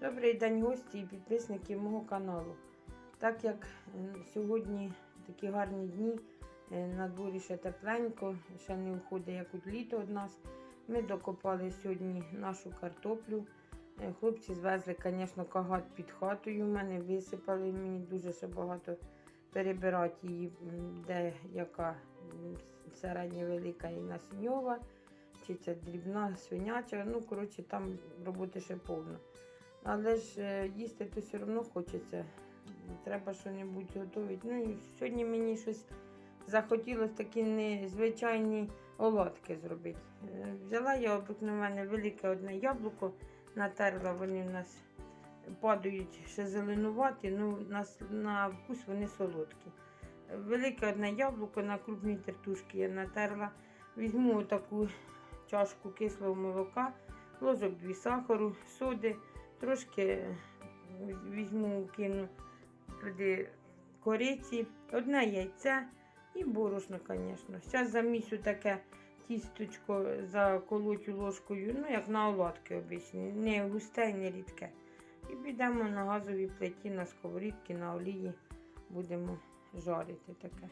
Добрий день, гості і підписники мого каналу. Так як сьогодні такі гарні дні, е, на дворі ще тепленько, ще не входить як от літо від нас. Ми докопали сьогодні нашу картоплю. Е, Хлопці звезли, звісно, кагат під хатою. У мене висипали мені дуже ще багато перебирати її, де яка середня велика і насіньова, чи це дрібна свиняча. Ну, коротше, там роботи ще повно. Але ж е, їсти то все одно хочеться. Треба щось готувати. Ну і сьогодні мені щось захотілося такі незвичайні оладки зробити. Е, Взяла я обикновене велике одне яблуко, натерла, вони в нас падають ще зеленуваті, ну на, на вкус вони солодкі. Велике одне яблуко на крупній тертушці я натерла. Візьму таку чашку кислого молока, ложок дві сахару, соди, трошки візьму, кину туди кориці, одне яйце і борошно, звісно. Зараз замісю таке тісточко заколотю ложкою, ну як на оладки обичні, не густе, і не рідке. І підемо на газовій плиті, на сковорідки, на олії будемо жарити таке.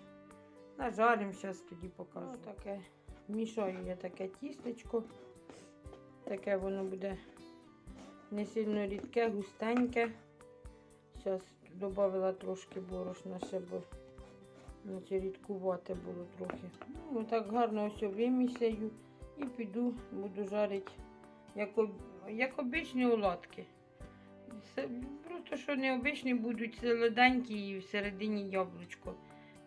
Нажаримо, зараз тоді покажу. Таке. Мішаю я таке тістечко. Таке воно буде не сильно рідке, густеньке. Зараз додала трошки борошна, ще бо наче рідкувати було трохи. Ну, так гарно ось вимісяю і піду, буду жарити, як, об- як обичні оладки. Це просто що не обичні будуть солоденькі і всередині яблучко.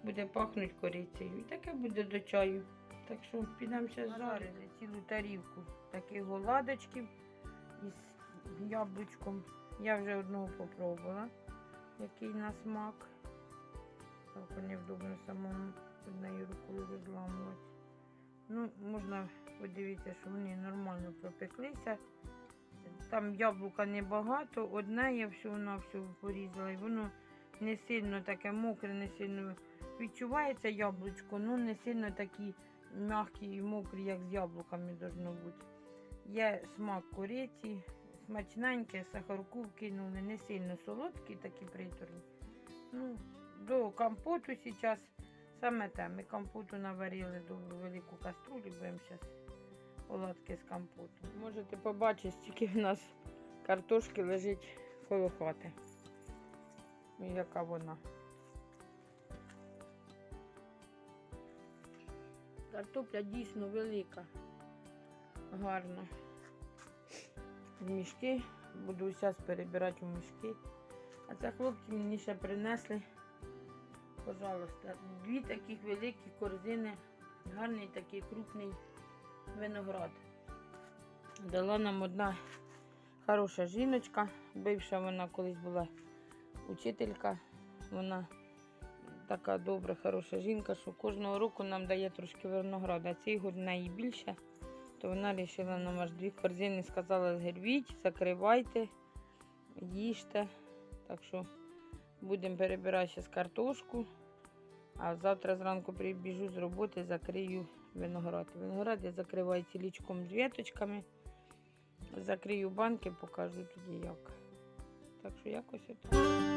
Буде пахнути корицею. І таке буде до чаю. Так що підемо ще жарити цілу тарілку таких оладочків із яблучком. Я вже одного попробувала, який на смак. Так невдобно самому однією рукою розламувати. Ну, можна подивитися, що вони нормально пропеклися. Там яблука небагато, одне я всього на всього порізала, і воно не сильно таке мокре, не сильно відчувається яблучко, ну не сильно такі м'які і мокрі, як з яблуками должно бути. Є смак кориці, смачненьке, сахарку вкинули, не сильно солодкі, такі приторні. Ну, до компоту зараз саме те. Ми компоту наварили до велику каструлю, будемо зараз оладки з компоту. Можете побачити, скільки в нас картошки лежить коло хати. Яка вона. Картопля дійсно велика, гарна. В мішки. Буду зараз перебирати у мішки. А це хлопці мені ще принесли. Пожалуйста, дві таких великі корзини, гарний такий крупний виноград. Дала нам одна хороша жіночка, бивша вона колись була учителька. Вона така добра, хороша жінка, що кожного року нам дає трошки винограда. А цей год в неї більше, то вона вирішила нам аж дві корзини, сказала, згервіть, закривайте, їжте. Так що будемо перебирати зараз картошку. А завтра зранку прибіжу з роботи, закрию виноград. Виноград я закриваю цілічком з віточками. Закрию банки, покажу тоді як. Так що якось отак.